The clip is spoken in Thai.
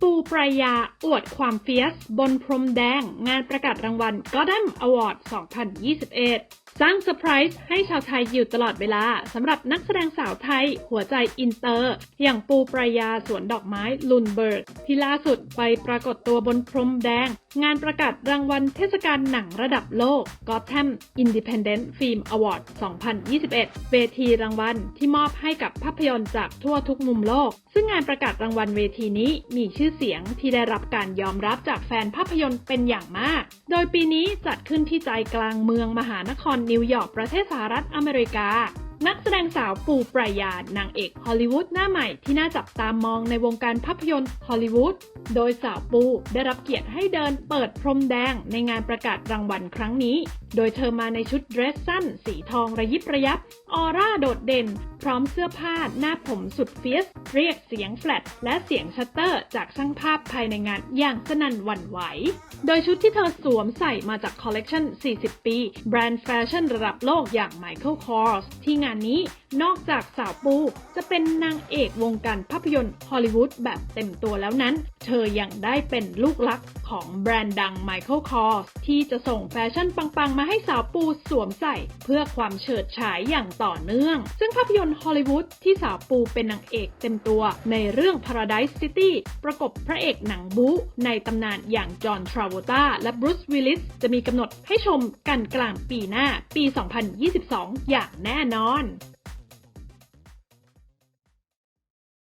ปูปรายาอวดความเฟียส บนพรมแดง งานประกาศรางวัล Gotham Award 2021 สร้างเซอร์ไพรส์ให้ชาวไทยอยู่ตลอดเวลาสำหรับนักแสดงสาวไทย หัวใจอินเตอร์ อย่างปูปรายาสวนดอกไม้ลุนเบิร์ก ที่ล่าสุดไปปรากฏตัวบนพรมแดงงานประกาศรางวัลเทศกาลหนังระดับโลก Gotham Independent Film Award 2021 เวทีรางวัลที่มอบให้กับภาพยนตร์จากทั่วทุกมุมโลก ซึ่งงานประกาศรางวัลเวทีนี้มีชื่อเสียงที่ได้รับการยอมรับจากแฟนภาพยนตร์เป็นอย่างมาก โดยปีนี้จัดขึ้นที่ใจกลางเมืองมหานครนิวยอร์กประเทศสหรัฐอเมริกา นักแสดงสาวปูปรายานางเอกฮอลลีวูดหน้าใหม่ที่น่าจับตามองในวงการภาพยนตร์ฮอลลีวูด โดยสาวปูได้รับเกียรติให้เดินเปิดพรมแดงในงานประกาศรางวัลครั้งนี้ โดยเธอมาในชุดเดรสสั้น สีทองระยิบระยับ ออร่าโดดเด่น พร้อมเสื้อผ้าหน้าผมสุดเฟียส เรียกเสียงแฟลตและเสียงชัตเตอร์จากช่างภาพภายในงานอย่างสนั่นหวั่นไหว โดยชุดที่เธอสวมใส่มาจากคอลเลกชัน 40 ปี แบรนด์แฟชั่นระดับโลกอย่าง Michael Kors ที่งานนี้นอกจากสาวปู จะเป็นนางเอกวงการภาพยนตร์ฮอลลีวูดแบบเต็มตัวแล้วนั้น เธอยังได้เป็นลูกลักของแบรนด์ดัง Michael Kors ที่จะส่งแฟชั่นปังๆ มาให้สาวปูสวมใส่ เพื่อความเฉิดฉายอย่างต่อเนื่อง ซึ่งภาพยนตร์ฮอลลีวูดที่สาวปูเป็นนางเอกเต็มตัวในเรื่อง Paradise City ประกบพระเอกหนังบู๊ในตำนานอย่างจอห์นทราโวตาและบรูซวิลลิสจะมีกำหนดให้ชมกันกลางปีหน้าปี 2022 อย่างแน่นอน